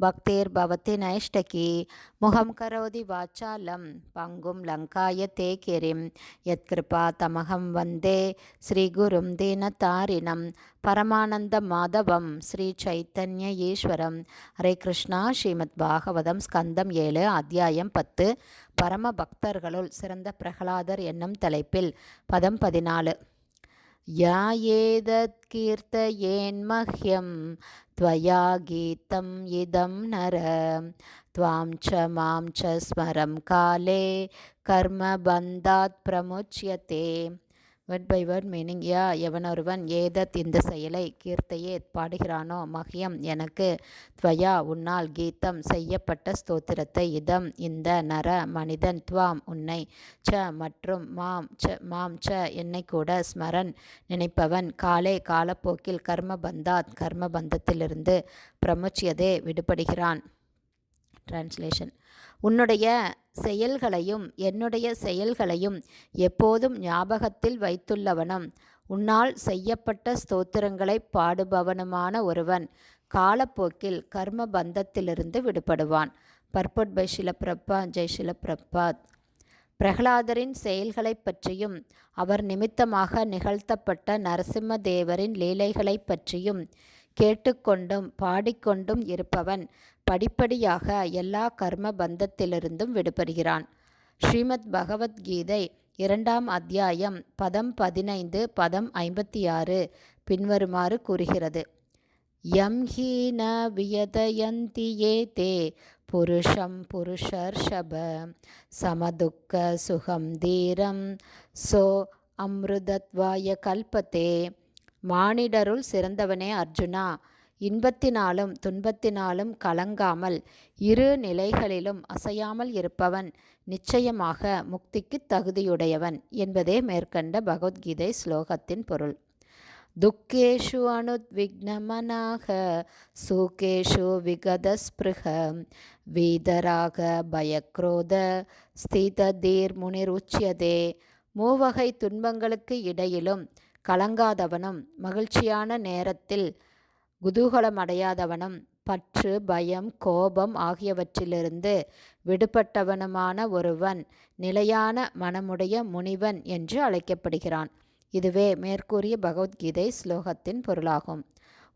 பக்திர்பவதி நைஷ்டகி முகம் கரோதி வாச்சாலம் பங்கும் லங்காய தே கிரிம் யத்கிருபா தமகம் வந்தே ஸ்ரீகுரும் தீனதாரிணம் பரமானந்த மாதவம் ஸ்ரீ சைத்தன்ய ஈஸ்வரம். ஹரே கிருஷ்ணா ஸ்ரீமத் பாகவதம் ஸ்கந்தம் ஏழு அத்தியாயம் பத்து. பரம பக்தர்களுள் சிறந்த பிரகலாதர் என்னும் தலைப்பில் பதம் பதினாலு. यायेदत्कीर्तयेन्मह्यं त्वया गीतम् इदं नर त्वां च मां च स्मरं काले कर्मबन्धात् प्रमुच्यते வேர்ட் பை வேர்ட் மீனிங் யா எவனொருவன் ஏதத் இந்த செயலை கீர்த்தையே பாடுகிறானோ மகியம் எனக்கு துவயா உன்னால் கீதம் செய்யப்பட்ட ஸ்தோத்திரத்தை இதம் இந்த நர மனிதன் துவாம் உன்னை ச மற்றும் மாம் ச மாம் ச என்னை கூட ஸ்மரன் நினைப்பவன் காலே காலப்போக்கில் கர்மபந்தாத் கர்மபந்தத்திலிருந்து பிரமுச்சியதே விடுபடுகிறான். டிரான்ஸ்லேஷன் உன்னுடைய செயல்களையும் என்னுடைய செயல்களையும் எப்போதும் ஞாபகத்தில் வைத்துள்ளவனும் உன்னால் செய்யப்பட்ட ஸ்தோத்திரங்களை பாடுபவனுமான ஒருவன் காலப்போக்கில் கர்ம பந்தத்திலிருந்து விடுபடுவான். பர்பட் பை ஷிலப்பிரப்பா ஜெய் ஷிலப்பிரப்பாத் பிரகலாதரின் செயல்களைப் பற்றியும் அவர் நிமித்தமாக நிகழ்த்தப்பட்ட நரசிம்ம தேவரின் லீலைகளைப் பற்றியும் கேட்டுக்கொண்டும் பாடிக்கொண்டும் இருப்பவன் படிப்படியாக எல்லா கர்ம பந்தத்திலிருந்தும் விடுபடுகிறான். ஸ்ரீமத் பகவத்கீதை இரண்டாம் அத்தியாயம் பதம் பதினைந்து பதம் ஐம்பத்தி ஆறு பின்வருமாறு கூறுகிறது. யம் ஹீன வியதயந்தி ஏ தே புருஷம் புருஷர்ஷப சமதுக்க சுகம் தீரம் சோ அம்ருதத்வாய கல்பத்தே. மானிடருள் சிறந்தவனே அர்ஜுனா. இன்பத்தினாலும் துன்பத்தினாலும் கலங்காமல் இரு நிலைகளிலும் அசையாமல் இருப்பவன் நிச்சயமாக முக்திக்கு தகுதியுடையவன் என்பதே மேற்கண்ட பகவத்கீதை ஸ்லோகத்தின் பொருள். துக்கேஷு அனுத்விக்னமனாக சுகேஷு விகதஸ்பிருக வீதராக பயக்ரோத ஸ்திததீர் முனிருச்சியதே. மூவகை துன்பங்களுக்கு இடையிலும் கலங்காதவனும் மகிழ்ச்சியான நேரத்தில் குதூகலமடையாதவனும் பற்று பயம் கோபம் ஆகியவற்றிலிருந்து விடுபட்டவனுமான ஒருவன் நிலையான மனமுடைய முனிவன் என்று அழைக்கப்படுகிறான். இதுவே மேற்கூறிய பகவத்கீதை ஸ்லோகத்தின் பொருளாகும்.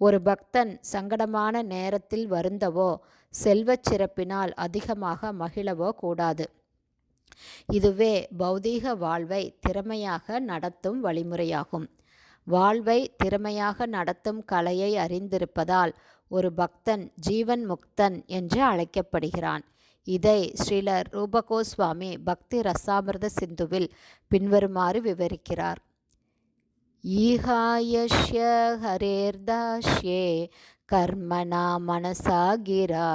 ஒரு பக்தன் சங்கடமான நேரத்தில் வருந்தவோ செல்வச் சிறப்பினால் அதிகமாக மகிழவோ கூடாது. இதுவே பௌதீக வாழ்வை திறமையாக நடத்தும் வழிமுறையாகும். வாழ்வை திறமையாக நடத்தும் கலையை அறிந்திருப்பதால் ஒரு பக்தன் ஜீவன் முக்தன் என்று அழைக்கப்படுகிறான். இதை ஸ்ரீலர் ரூபகோஸ்வாமி பக்தி ரசாமிர்த சிந்துவில் பின்வருமாறு விவரிக்கிறார். ஈகாயஷ்ய ஹரேர்தாஷ்யே கர்மணா மனசா கிரா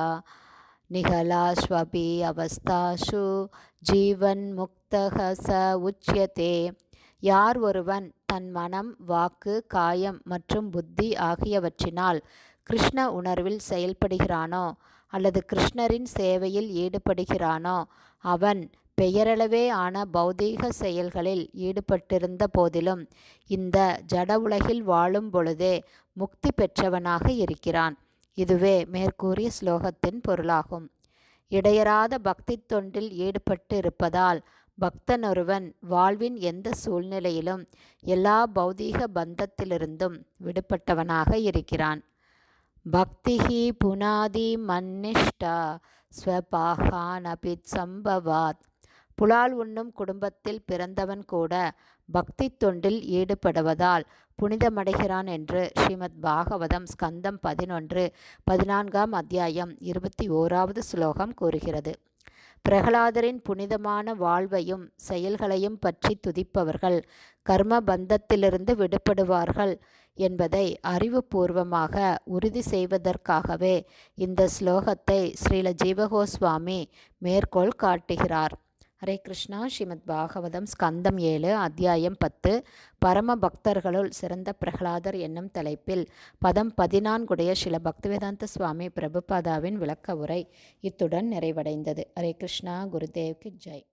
நிகலாஸ்வபி அவஸ்தாஷு ஜீவன் முக்தக ச உச்சியதே யார் ஒருவன் தன் மனம் வாக்கு காயம் மற்றும் புத்தி ஆகியவற்றினால் கிருஷ்ண உணர்வில் செயல்படுகிறானோ அல்லது கிருஷ்ணரின் சேவையில் ஈடுபடுகிறானோ அவன் பெயரளவே ஆன பௌதீக செயல்களில் ஈடுபட்டிருந்த போதிலும் இந்த ஜட உலகில் வாழும் பொழுதே முக்தி பெற்றவனாக இருக்கிறான். இதுவே மேற்கூறிய ஸ்லோகத்தின் பொருளாகும். இடையராத பக்தி தொண்டில் ஈடுபட்டு இருப்பதால் பக்தன் ஒருவன் வாழ்வின் எந்த சூழ்நிலையிலும் எல்லா பௌதீக பந்தத்திலிருந்தும் விடுபட்டவனாக இருக்கிறான். பக்திஹி புனாதி மன்னிஷ்டா ஸ்வபாகானபி சம்பவாத். புலால் உண்ணும் குடும்பத்தில் பிறந்தவன் கூட பக்தி தொண்டில் ஈடுபடுவதால் புனிதமடைகிறான் என்று ஸ்ரீமத் பாகவதம் ஸ்கந்தம் பதினொன்று பதினான்காம் அத்தியாயம் இருபத்தி ஓராவது ஸ்லோகம் கூறுகிறது. பிரகலாதரின் புனிதமான வாழ்வையும் செயல்களையும் பற்றி துதிப்பவர்கள் கர்ம பந்தத்திலிருந்து விடுபடுவார்கள் என்பதை அறிவுபூர்வமாக உறுதி செய்வதற்காகவே இந்த ஸ்லோகத்தை ஸ்ரீல ஜீவகோஸ்வாமி மேற்கோள் காட்டுகிறார். ஹரே கிருஷ்ணா. ஸ்ரீமத் பாகவதம் ஸ்கந்தம் ஏழு அத்தியாயம் பத்து. பரம பக்தர்களுள் சிறந்த பிரகலாதர் என்னும் தலைப்பில் பதம் பதினான்குடைய சில பக்திவேதாந்த சுவாமி பிரபுபாதாவின் விளக்க உரை இத்துடன் நிறைவடைந்தது. ஹரே கிருஷ்ணா. குருதேவ்க்கு ஜெய்.